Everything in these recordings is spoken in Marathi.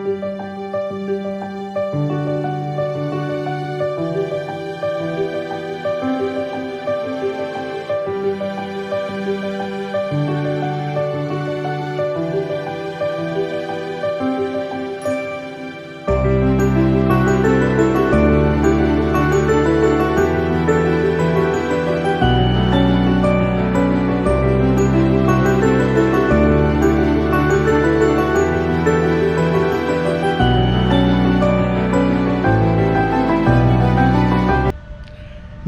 Música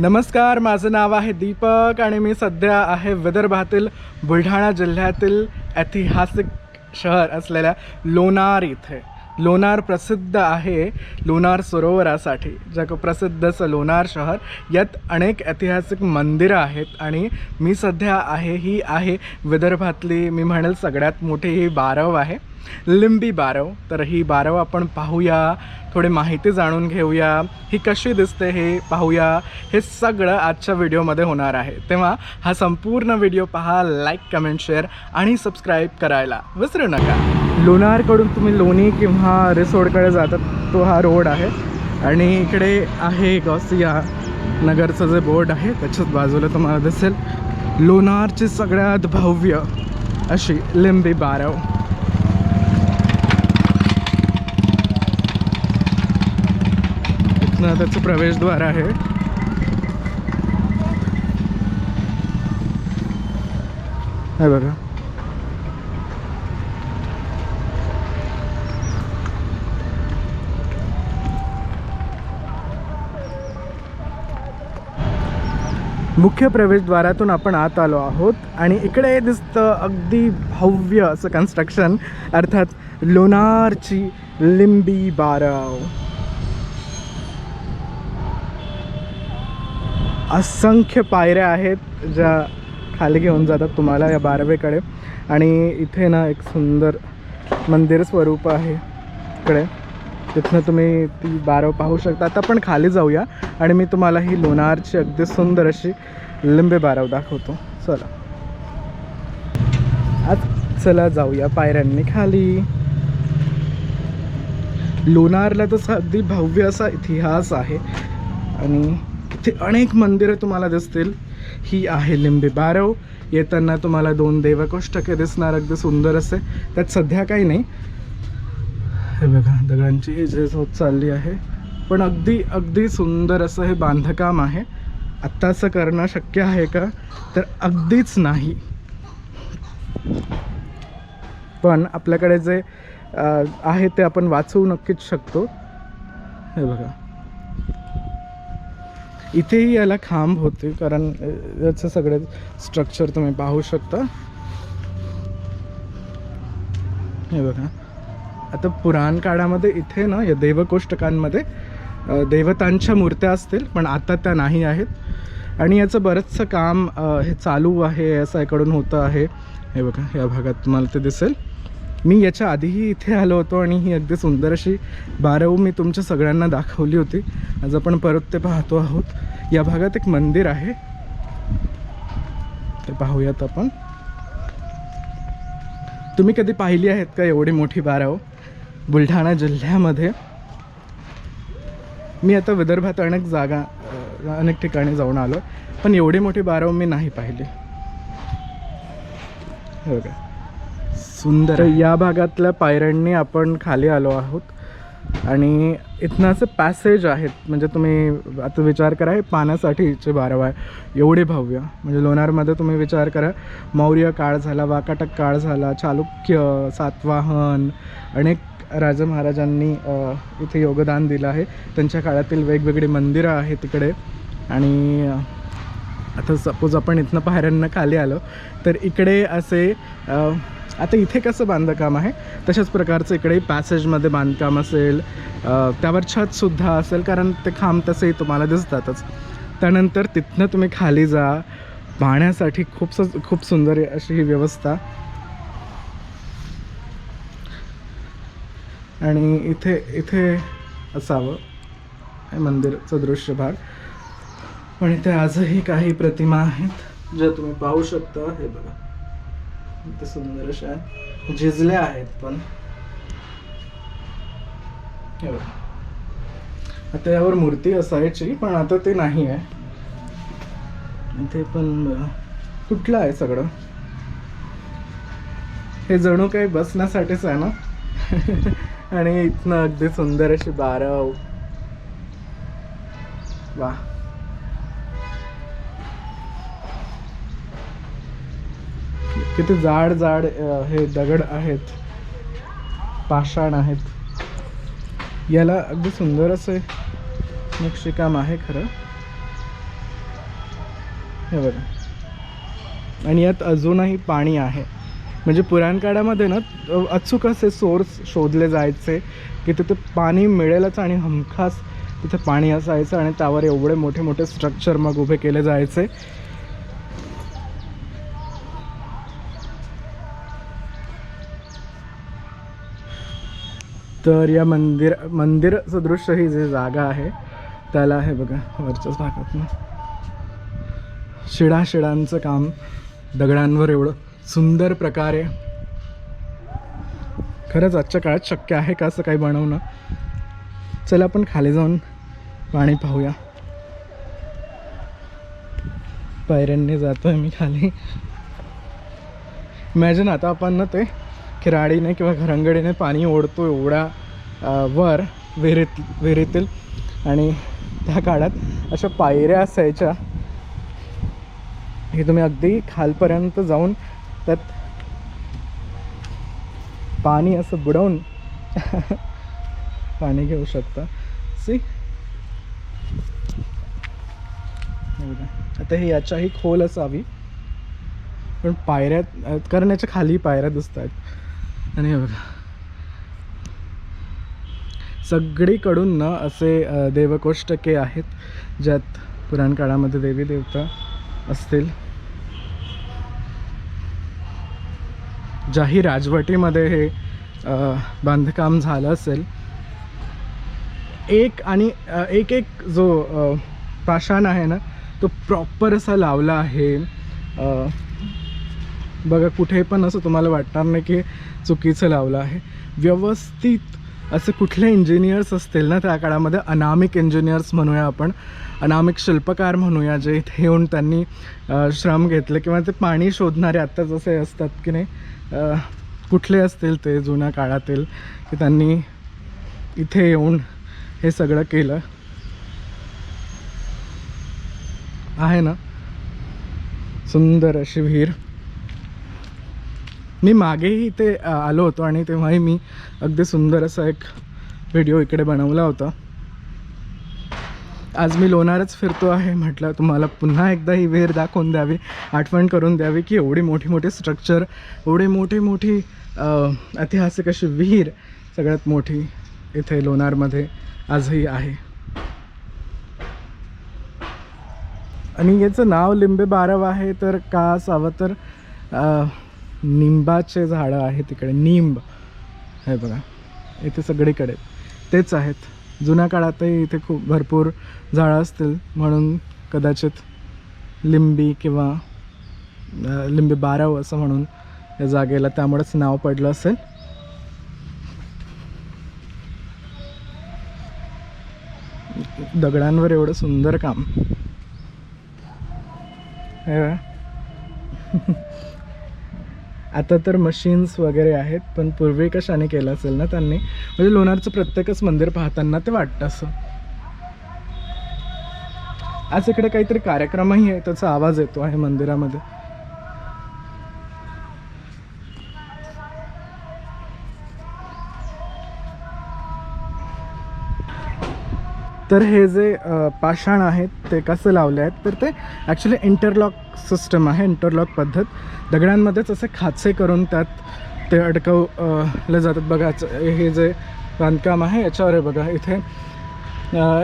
नमस्कार माझं नाव आहे दीपक आणि मी सध्या आहे विदर्भातील बुलढाणा जिल्ह्यातील ऐतिहासिक शहर असलेल्या लोणार इथे. लोणार प्रसिद्ध आहे लोणार सरोवरासाठी. जग प्रसिद्ध लोणार शहर. यात अनेक ऐतिहासिक मंदिरं आहेत आणि मी सध्या आहे ही आहे विदर्भातली मी म्हणेल सगळ्यात मोठी ही बारव आहे. लिंबी बारव. तर ही बारव आपण पाहूया. थोडी माहिती जाणून घेऊया. ही कशी दिसते हे पाहूया. हे सगळं आजच्या व्हिडिओमध्ये होणार आहे. तेव्हा हा संपूर्ण व्हिडिओ पहा लाईक कमेंट शेअर आणि सबस्क्राईब करायला विसरू नका. लोणारकडून तुम्ही लोणी किंवा रिसोडकडे जातात तो हा रोड आहे. आणि इकडे आहे गॉसिया नगरचं जे बोर्ड आहे त्याच्याच बाजूला तुम्हाला दिसेल. लोणारची सगळ्यात भव्य अशी लिंबी बारव. इथनं त्याचं प्रवेशद्वार आहे. हे बघा. मुख्य प्रवेशद्वारातून आपण आत आलो आहोत आणि इकडे दिसतं अगदी भव्य असं कन्स्ट्रक्शन अर्थात लोणारची लिंबी बारव. असंख्य पायऱ्या आहेत ज्या खाली घेऊन जातात तुम्हाला या बारवेकडे. आणि इथे ना एक सुंदर मंदिर स्वरूप आहे इकडे. तिथनं तुम्ही ती बारव पाहू शकता. आता आपण खाली जाऊया आणि मी तुम्हाला ही लोणारची अगदी सुंदर अशी लिंबे बारव दाखवतो. चला. आज चला जाऊया पायऱ्यांनी खाली. लोणारला तसा अगदी भव्य असा इतिहास आहे. आणि इथे अनेक मंदिरं तुम्हाला दिसतील. ही आहे लिंबी बारव. येताना तुम्हाला दोन देवकोष्टके दिसणार अगदी सुंदर असे. त्यात सध्या काही नाही. हे बघा दगडांची इजेस होत चालली आहे. पण अगदी अगदी सुंदर असं हे बांधकाम आहे. आत्ता असं करणं शक्य आहे का? तर अगदीच नाही. पण आपल्याकडे जे आहे ते आपण वाचवू नक्कीच शकतो. हे बघा. इथेही याला खांब होते कारण याचं सगळे स्ट्रक्चर तुम्ही पाहू शकता. हे बघा. आता पुराण काळामध्ये इथे ना या देवकोष्टकांमध्ये देवतांच्या मूर्त्या असतील पण आता त्या नाही आहेत. आणि याचं बरंचसं काम हे चालू आहे असं होतं आहे. हे बघा या भागात तुम्हाला ते दिसेल. मी याच्या आधीही इथे आलो होतो आणि ही अगदी सुंदर अशी बारवू मी तुमच्या सगळ्यांना दाखवली होती. आज आपण परत ते पाहतो आहोत. या भागात एक मंदिर आहे. ते पाहूयात आपण. तुम्ही कधी पाहिली आहेत का एवढी मोठी बाराव बुलढाणा जिल्ह्यामध्ये. मी आता विदर्भात अनेक जागा अनेक ठिकाणी जाऊन आलो पण एवढी मोठी बाराव मी नाही पाहिली. हो का सुंदर या भागातल्या पायऱ्यांनी आपण खाली आलो आहोत. आणि इथनं असं पॅसेज आहेत. म्हणजे तुम्ही आता विचार करा हे पाण्यासाठीचे बारव आहे. एवढे भव्य. म्हणजे लोणारमध्ये तुम्ही विचार करा मौर्य काळ झाला वाकाटक काळ झाला चालुक्य सातवाहन अनेक राजा महाराजांनी इथे योगदान दिलं आहे. त्यांच्या काळातील वेगवेगळी मंदिरं आहेत तिकडे आणि आता सपोज आपण इथनं पायऱ्यांना खाली आलो तर इकडे असे आता इथे कसं बांधकाम आहे? तशाच प्रकारचं इकडे पॅसेजमध्ये बांधकाम असेल त्यावर छतसुद्धा असेल कारण ते खांब तसेही तुम्हाला दिसतातच. त्यानंतर तिथनं तुम्ही खाली जा. पाहण्यासाठी खूप स खूप सुंदर अशी ही व्यवस्था. आणि इथे इथे असावं. हे मंदिरचं दृश्य भाग. पण इथे आजही काही प्रतिमा आहेत ज्या तुम्ही पाहू शकता. हे बघा. सुंदर अशा झिजल्या आहेत पण. आता यावर मूर्ती असायची पण आता ते नाही आहे. इथे पण कुठलं आहे सगळं? हे जणू काही बसण्यासाठीच आहे ना? आणि इथनं अगदी सुंदर अशी बारव. वा किती जाड जाड हे दगड आहेत पाषाण आहेत. याला अगदी सुंदर असे नक्षीकाम आहे खरं. हे बघा. आणि यात अजूनही पाणी आहे. म्हणजे पुराणकाळामध्ये ना अचूक असे सोर्स शोधले जायचे की तिथे पाणी मिळेलच आणि हमखास तिथे पाणी असायचं आणि त्यावर एवढे मोठे मोठे स्ट्रक्चर मग उभे केले जायचे. तर या मंदिर मंदिर सदृश ही जी जागा आहे त्याला आहे बघा वरच्याच भागातनं शिडा शिडांचं काम दगडांवर एवढं सुंदर प्रकारे. खरंच आजच्या काळात शक्य आहे का असं काही बनवणं? चला आपण खाली जाऊन पाणी पाहूया. पायऱ्यांनी जातोय मी खाली. इमॅजिन आता आपण ना ते खिराडीने किंवा घरंगडीने पाणी ओढतो एवढा वर विहिरीत विहिरीतील. आणि त्या काळात अशा पायऱ्या असायच्या हे तुम्ही अगदी खालपर्यंत जाऊन त्यात पाणी असं बुडवून पाणी घेऊ शकता. सी आता हे याच्याही खोल असावी. पण पायऱ्या कारण याच्या खाली पायऱ्या दिसत आहेत आणि हे बघा. सगळीकडून ना असे देवकोष्टके आहेत ज्यात पुराण काळामध्ये देवी देवता असतील. ज्याही राजवटीमध्ये हे बांधकाम झालं असेल. एक आणि एक एक जो पाषाण आहे ना तो प्रॉपर असा लावला आहे. बघा कुठे पण असं तुम्हाला वाटणार नाही की चुकीचं लावलं आहे. व्यवस्थित असे कुठले इंजिनियर्स असतील ना त्या काळामध्ये अनामिक इंजिनियर्स म्हणूया आपण अनामिक शिल्पकार म्हणूया जे इथे येऊन त्यांनी श्रम घेतले किंवा ते पाणी शोधणारे आत्ता जसे असतात की नाही कुठले असतील ते जुन्या काळातील की त्यांनी इथे येऊन हे सगळं केलं. आहे ना? सुंदर अशी विहीर. मी मागेही इथे आलो होतो आणि तेव्हाही मी अगदी सुंदर असा एक व्हिडिओ इकडे बनवला होता. आज मी लोणारच फिरतो आहे म्हटलं तुम्हाला पुन्हा एकदा ही विहीर दाखवून द्यावी आठवण करून द्यावी की एवढी मोठी मोठी स्ट्रक्चर एवढी मोठी मोठी ऐतिहासिक अशी विहीर सगळ्यात मोठी इथे लोणारमध्ये आजही आहे. आणि याचं नाव लिंबे बारव आहे तर का असावं तर निंबाचे झाडं आहेत तिकडे. निंब. हे बघा. इथे सगळीकडे. तेच आहेत. जुन्या काळातही इथे खूप भरपूर झाडं असतील. म्हणून कदाचित लिंबी किंवा लिंबी बाराव असं म्हणून या जागेला त्यामुळेच नाव पडलं असेल. दगडांवर एवढं सुंदर काम. हे आता तर मशीन्स वगैरे आहेत पण पूर्वी कशाने केलं असेल ना त्यांनी? म्हणजे लोणारचं प्रत्येकच मंदिर पाहताना ते वाटतं असं. आज इकडे काहीतरी कार्यक्रमही आहे त्याचा आवाज येतो आहे मंदिरामध्ये. तर हे जे पाषाण आहेत ते कसं लावले आहेत तर ते ॲक्च्युली इंटरलॉक सिस्टम आहे इंटरलॉक पद्धत. दगडांमध्येच असे खाचे करून त्यात ते अडकवले जातात. बघा हे जे बांधकाम आहे याच्यावर आहे बघा इथे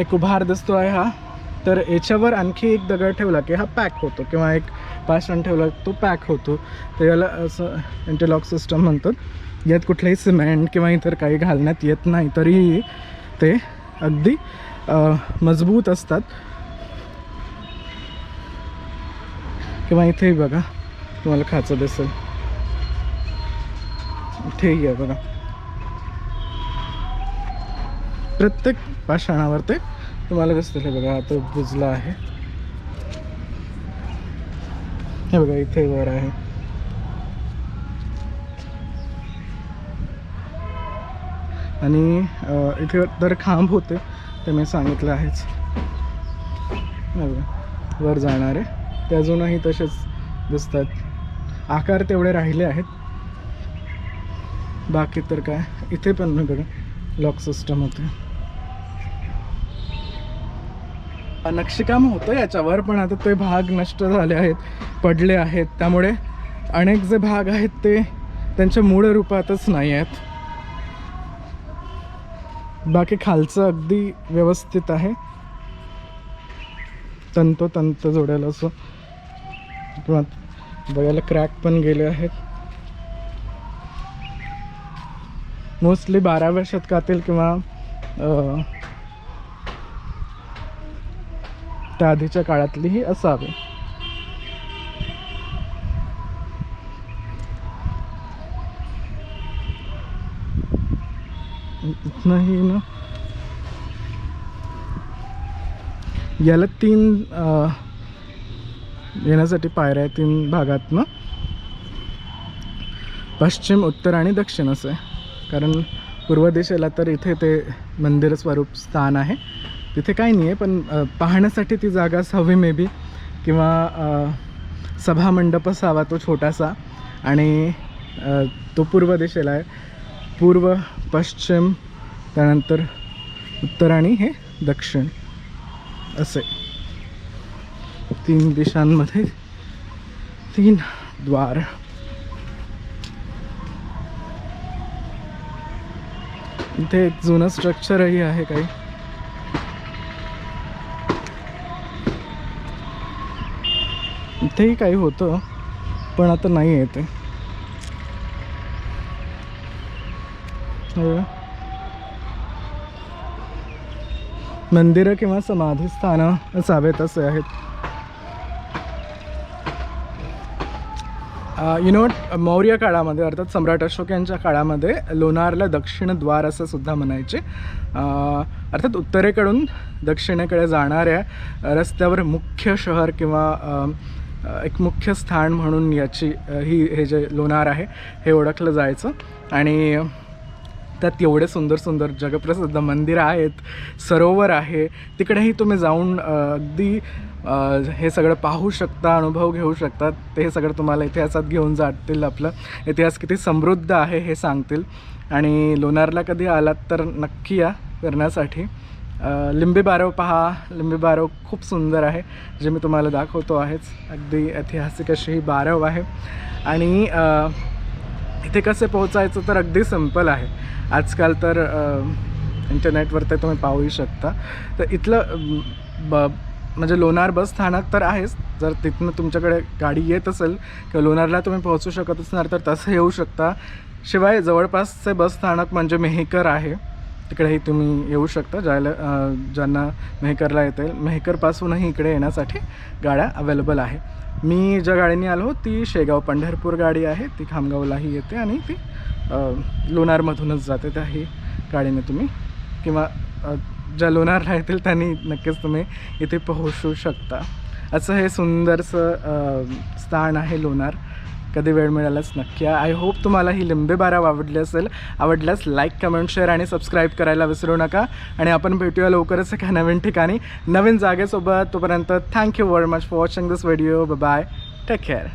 एक उभार दिसतो आहे हा. तर याच्यावर आणखी एक दगड ठेवला की हा पॅक होतो किंवा एक पाषाण ठेवला तो पॅक होतो. तर याला असं इंटरलॉक सिस्टम म्हणतात. यात कुठलेही सिमेंट किंवा इतर काही घालण्यात येत नाही तरीही ते अगदी मजबूत असतात. किंवा इथेही बघा तुम्हाला खाचं दिसेल. इथेही आहे बघा. प्रत्येक पाषाणावर ते तुम्हाला दिसतील. हे बघा आता बुजला आहे. हे बघा इथे वर आहे. आणि इथे तर खांब होते. ते मी सांगितलं आहेच. बघा वर जाणारे ते अजूनही तसेच दिसतात. आकार तेवढे राहिले आहेत. बाकी तर काय इथे पण नाही बघा लॉक सिस्टम होते. नक्षीकाम होतं याच्यावर पण आता ते भाग नष्ट झाले आहेत पडले आहेत. त्यामुळे अनेक जे भाग आहेत ते त्यांच्या मूळ रूपातच नाही आहेत. बाकी खालचं अगदी व्यवस्थित आहे. तंतोतंत जोडायला असं. किंवा बघायला क्रॅक पण गेले आहेत. मोस्टली बाराव्या शतकातील किंवा त्या आधीच्या काळातली ही असावी. नाही ना. याला तीन येण्यासाठी पायऱ्या आहे तीन भागात ना. पश्चिम उत्तर आणि दक्षिण असं आहे. कारण पूर्व दिशेला तर इथे ते मंदिर स्वरूप स्थान आहे. तिथे काही नाही आहे पण पाहण्यासाठी ती जागा असावी मे बी किंवा अ, सभामंडप असावा तो छोटासा. आणि तो पूर्व दिशेला आहे. पूर्व पश्चिम त्यानंतर उत्तर आणि हे दक्षिण असे. तीन दिशांमध्ये तीन द्वार. इथे एक जुनं स्ट्रक्चरही आहे काही. इथेही काही होतं पण आता नाही आहे ते हे बघा. मंदिरं किंवा समाधी स्थानं असावेत असे आहेत. यु नो मौर्य काळामध्ये अर्थात सम्राट अशोक यांच्या काळामध्ये लोणारला दक्षिण द्वार असं सुद्धा म्हणायचे. अर्थात उत्तरेकडून दक्षिणेकडे जाणाऱ्या रस्त्यावर मुख्य शहर किंवा एक मुख्य स्थान म्हणून याची ही हे जे लोणार आहे हे ओळखलं जायचं. आणि त्यात एवढे सुंदर सुंदर जगप्रसिद्ध मंदिरं आहेत सरोवर आहे. तिकडेही तुम्ही जाऊन अगदी हे सगळं पाहू शकता अनुभव घेऊ शकतात ते सगळं तुम्हाला इतिहासात घेऊन जातील आपलं. इतिहास किती समृद्ध आहे हे सांगतील. आणि लोणारला कधी आलात तर नक्की या करण्यासाठी लिंबी बारव पहा. लिंबी बारव खूप सुंदर आहे जे मी तुम्हाला दाखवतो आहेच. अगदी ऐतिहासिक अशी ही बारव आहे. आणि तिथे इथे कसे पोहोचायचं तर अगदी सिंपल आहे. आजकाल तर इंटरनेटवर ते तुम्ही पाहूही शकता. तर इथलं ब म्हणजे लोणार बस स्थानक तर आहेच. जर तिथनं तुमच्याकडे गाडी येत असेल किंवा लोणारला तुम्ही पोहोचू शकत असणार तर तसं येऊ शकता. शिवाय जवळपासचे बस स्थानक म्हणजे मेहकर आहे. तिकडेही तुम्ही येऊ शकता. ज्याला ज्यांना मेहकरला येते मेहकरपासूनही इकडे येण्यासाठी गाड्या अवेलेबल आहे. मी ज्या गाडीने आलो ती शेगाव पंढरपूर गाडी आहे. ती खामगावलाही येते आणि ती लोणारमधूनच जाते. त्याही गाडीने तुम्ही किंवा ज्या लोणारला येतील त्यांनी नक्कीच तुम्ही इथे पोहोचू शकता. असं हे सुंदरसं स्थान आहे लोणार. कधी वेळ मिळालाच नक्की. आय होप तुम्हाला ही लिंबे बाराव आवडली असेल. आवडल्यास लाईक कमेंट शेअर आणि सबस्क्राईब करायला विसरू नका. आणि आपण भेटूया लवकरच एका नवीन ठिकाणी. नवीन जागेसोबत. तोपर्यंत thank you very much for watching this video bye take care